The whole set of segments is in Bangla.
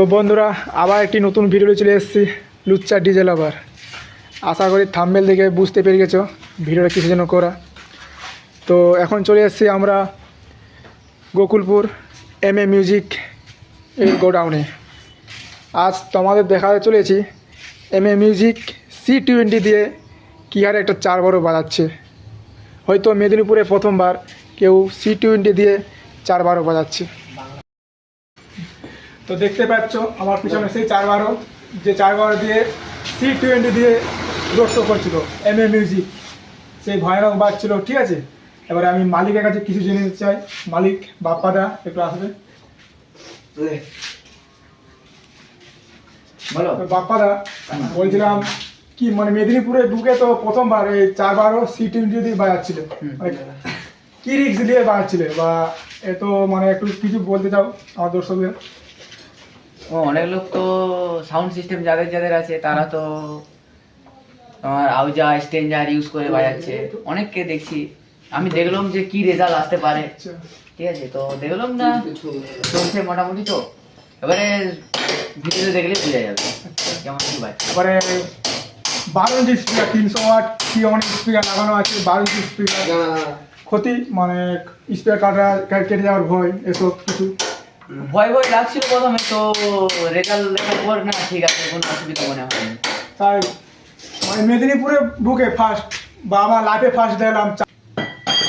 তো বন্ধুরা, আবার একটি নতুন ভিডিও চলে এসেছি, লুচ্চা ডিজে লাভার আশা করি থাম্বেল দেখে বুঝতে পেরে গেছো ভিডিওটা কিছু যেন করা। তো এখন চলে এসেছি আমরা গোকুলপুর এম এ মিউজিক এর গোডাউনে আজ তোমাদের দেখাতে চলেছি M A music C twenty দিয়ে কী হারে একটা চার বড় বাজাচ্ছে। হয়তো মেদিনীপুরে প্রথমবার কেউ সি টোয়েন্টি দিয়ে চার বারো বাজাচ্ছে। তো দেখতে পাচ্ছ আমার পিছনে সেই চার বারো যে চার বারো দিয়ে সি টোয়েন্টি দিয়ে রোড শো করছিল এম এ মিউজিক সেই ভয়ানক বাজছিল ঠিক আছে? এবারে আমি মালিকের কাছে কিছু জেনে চাই। মালিক বাপ্পাদা একটু আসবে? বাপ্পাদা বলছিলাম কি মানে মেদিনীপুরে ঢুকে তো প্রথমবার এই চার বারো সি টোয়েন্টি দিয়ে বাজাচ্ছিল। মানে কি রিক্স দিয়ে বাজাচ্ছিলে? বা এ তো মানে একটু কিছু বলতে চাও আমার দর্শকদের? অনেক লোক তো সাউন্ড সিস্টেম যাদের যাদের আছে তারা তো তোমার আউজা স্টেঞ্জার ইউজ করে বাজাচ্ছে। অনেককে দেখছি। আমি দেখলাম যে কি রেজাল্ট আসতে পারে। আচ্ছা। ঠিক আছে তো দেখলাম না চলছে মোটামুটি তো। এবারে ভিডিওতে দেখলে বোঝা যাবে কেমন কি বাজছে। তারপরে বারো ইঞ্চি স্পিকার তিনশো ওয়াট কি অনেক স্পিকার লাগানো আছে বারো ইঞ্চি স্পিকার ক্ষতি মানে স্পিকার কাটা কেটে যাওয়ার ভয় এসব কিছু। ভয় ভয় লাগছিল প্রথমে তো রেজাল্ট দেখার পর না ঠিক আছে কোনো অসুবিধা মনে হয়নি তাই মানে মেদিনীপুরে বুকে ফার্স্ট বা আমার লাইফে ফার্স্ট দেখলাম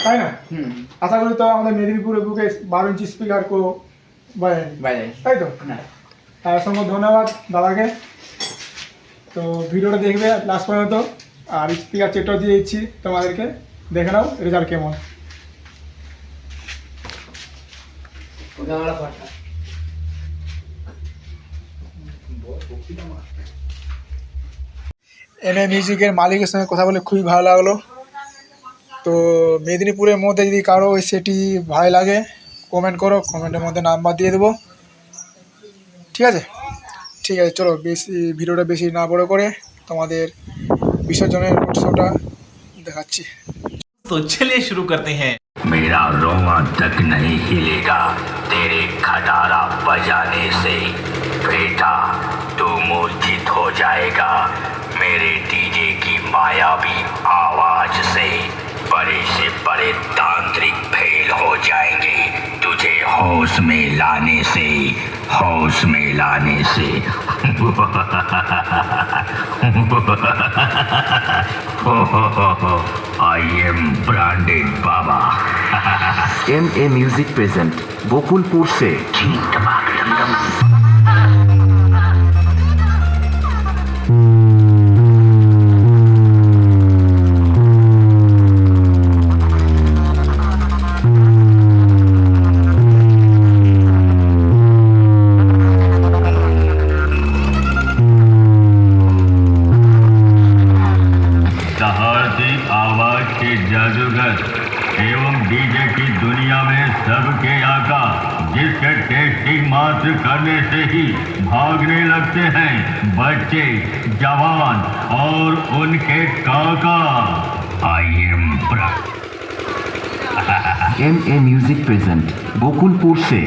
তাই না? হুম। আশা করি তো আমাদের মেদিনীপুরে বুকে বারো ইঞ্চি স্পিকার কো তাই তো? না। তার অসংখ্য ধন্যবাদ দাদাকে। তো ভিডিওটা দেখবে লাস্ট পর্যন্ত। আর স্পিকার চেকটাও দিয়ে দিচ্ছি তোমাদেরকে। দেখে নাও রেজাল্ট কেমন। এম এ মিউজিকের মালিকের সঙ্গে কথা বলে খুবই ভালো লাগলো তো মেদিনীপুরের মধ্যে যদি কারো ওই সেটি ভালো লাগে কমেন্ট করো কমেন্টের মধ্যে নাম্বার দিয়ে দেবো ঠিক আছে ঠিক আছে চলো বেশি ভিডিওটা বেশি না বড় করে তোমাদের বিসর্জনের উৎসবটা দেখাচ্ছি तो चलिए शुरू करते हैं मेरा रोआ तक नहीं हिलेगा तेरे खटारा बजाने से बेटा तू मूर्छित हो जाएगा। मेरे डीजे की मायावी आवाज़ से बड़े से बड़े तांत्रिक फेल हो जाएँगे। तुझे होश में लाने से होश में लाने से। I am branded Baba M A music present Gokulpur से। सहारती डीजे की दुनिया में सबके आका जिसके टेस्टिंग मात्र करने से ही भागने लगते हैं बच्चे जवान और उनके काका। I am M A music present Gokulpur से।